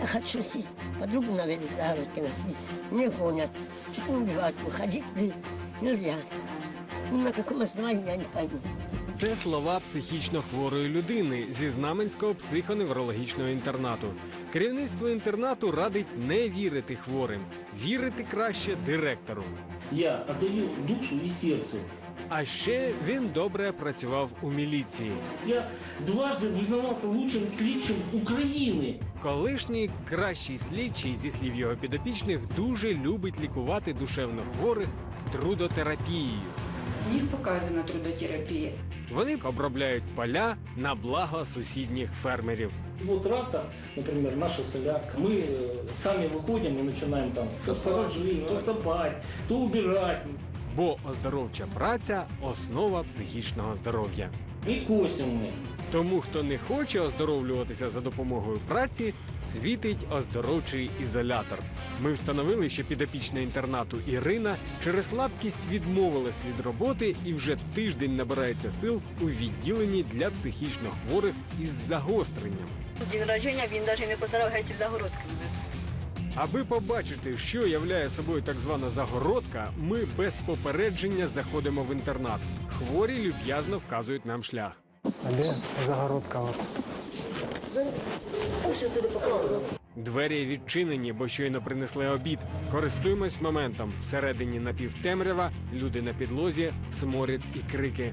Я хочу сесть, подругу наверное, за руки носить. Мне гонят. Чуть не убивают. Выходить ты нельзя. На каком основании, я не пойму. Це слова психічно хворої людини зі Знаменського психоневрологічного інтернату. Керівництво інтернату радить не вірити хворим, вірити краще директору. Я отдаю душу и сердце. А ще він добре працював у міліції. Я дважды признавался лучшим слідчим України. Колишній кращий слідчий, зі слів його підопічних, дуже любить лікувати душевно хворих трудотерапією В них показана трудотерапия. Вони обробляють поля на благо сусідніх фермерів. Вот трактор, например, наша солярка. Мы э, сами выходим и начинаем там то сторожить, то сапать, то убирать. Бо оздоровча праця основа психічного здоров'я. И косим мы. Тому, хто не хоче оздоровлюватися за допомогою праці, світить оздоровчий ізолятор. Ми встановили, що підопічна інтернату Ірина через слабкість відмовилась від роботи і вже тиждень набирається сил у відділенні для психічно хворих із загостренням. День рождения він навіть не позирав геть загородками. Аби побачити, що являє собою так звана загородка, ми без попередження заходимо в інтернат. Хворі люб'язно вказують нам шлях. А де загородка. Двері відчинені, бо щойно принесли обід. Користуємось моментом. Всередині напівтемрява, люди на підлозі, сморід і крики.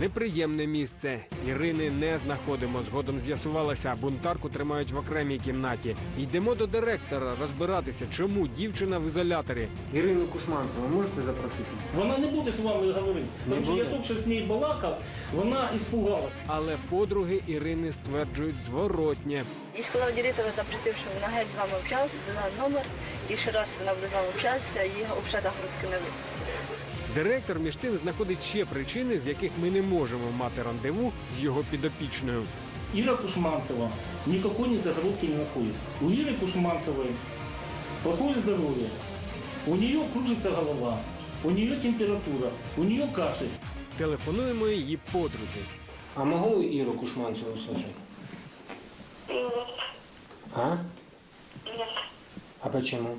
Неприємне місце. Ірини не знаходимо. Згодом з'ясувалося, бунтарку тримають в окремій кімнаті. Йдемо до директора розбиратися, чому дівчина в ізоляторі. Ірину Кушманцеву можете запросити? Вона не буде з вами говорити. Не Тому що я що з нею балакав, вона іспугала. Але подруги Ірини стверджують зворотнє. І сказав директору, запретив, що вона геть з вами общалася, дала номер, і ще раз вона буде з вами общатися, і взагалі загородки не випустить. Директор між тим знаходить ще причини, з яких ми не можемо мати рандеву з його підопічною. Ира Кушманцева никакой не загородки не находится. У Иры Кушманцевой плохое здоровье. У нее кружится голова, у нее температура, у нее кашель. Телефонуємо її подрузі. А могу Иру Кушманцеву слушать? А? А почему?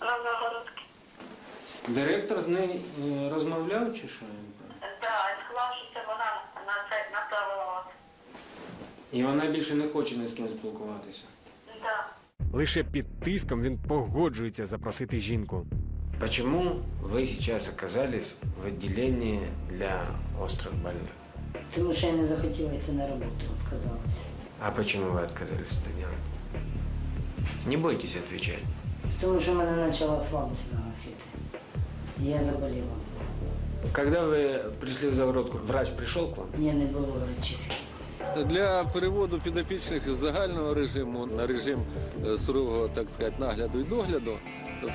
на загородке. Директор з нею е, розмовляв чи що? Да, сказав, що це вона на це направила вас. І вона більше не хоче ні з ким спілкуватися. Да. Лише під тиском він погоджується запросити жінку. Почему вы сейчас оказались в отделении для острых больных? Тому що я не захотіла йти на роботу, відказалася. А почему вы отказались это делать? Не бойтесь отвечать. Тому що в мене почала слабость нога хити. Я заболіла. Когда вы пришли в Загородку, врач пришел к вам? Ні, не було врачих. Для переводу підопічних з загального режиму на режим е, сурового, так сказати, нагляду і догляду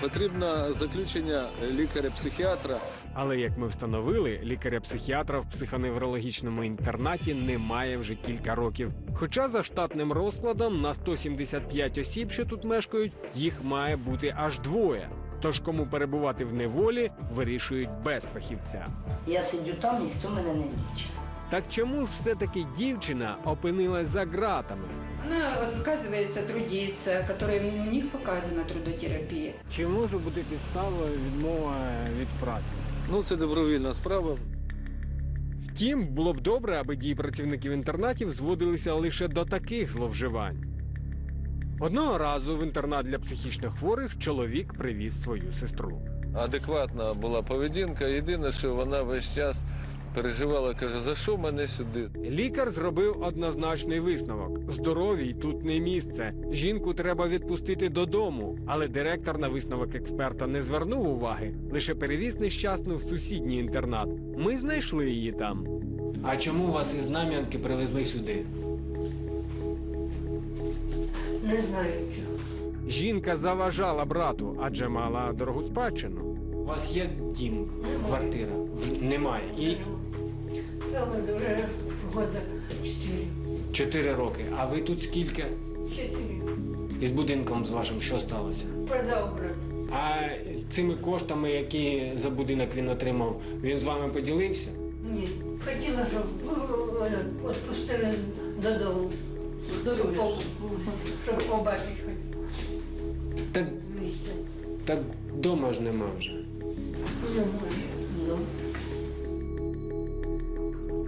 потрібно заключення лікаря-психіатра Але як ми встановили, лікаря-психіатра в психоневрологічному інтернаті немає вже кілька років. Хоча за штатним розкладом на 175 осіб, що тут мешкають, їх має бути аж двоє. Тож кому перебувати в неволі, вирішують без фахівця. Я сидю там, ніхто мене не лічить. Так чому ж все-таки дівчина опинилась за ґратами? Она отказывается трудиться, которая у них показана трудотерапия. Чи може бути підстава відмова від праці? Ну, це добровільна справа. Втім, було б добре, аби дії працівників інтернатів зводилися лише до таких зловживань. Одного разу в інтернат для психічно хворих чоловік привіз свою сестру. Адекватна була поведінка. Єдине, що вона весь час переживала, каже, за що мене сюди? Лікар зробив однозначний висновок: здоровій тут не місце. Жінку треба відпустити додому. Але директор на висновок експерта не звернув уваги, лише перевіз нещасну в сусідній інтернат. Ми знайшли її там. А чому вас із Знам'янки привезли сюди? Не знаю чого. Жінка заважала брату, адже мала дорогу спадщину. У вас є дім, квартира? В- Немає. І Я вже года чотири. чотири роки. А ви тут скільки? Чотири. Із будинком з вашим що сталося? Продав брат. А цими коштами, які за будинок він отримав, він з вами поділився? Ні. Хотіла, щоб ну, відпустили додому. Щоб, побачити хоч Так, так дома ж нема вже.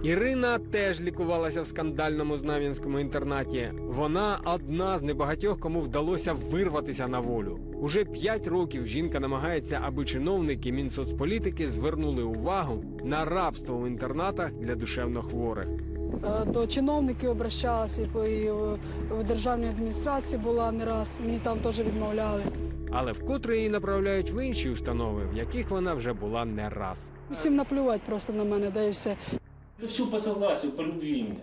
Ірина теж лікувалася в скандальному знам'янському інтернаті. Вона одна з небагатьох, кому вдалося вирватися на волю. Уже п'ять років жінка намагається, аби чиновники Мінсоцполітики звернули увагу на рабство в інтернатах для душевнохворих. Е, До чиновників обращалася і по- в державній адміністрації була не раз. Мені там теж відмовляли. Але вкотре її направляють в інші установи, в яких вона вже була не раз. Всім наплювати просто на мене, да і все. Это все по согласию, по любви мне.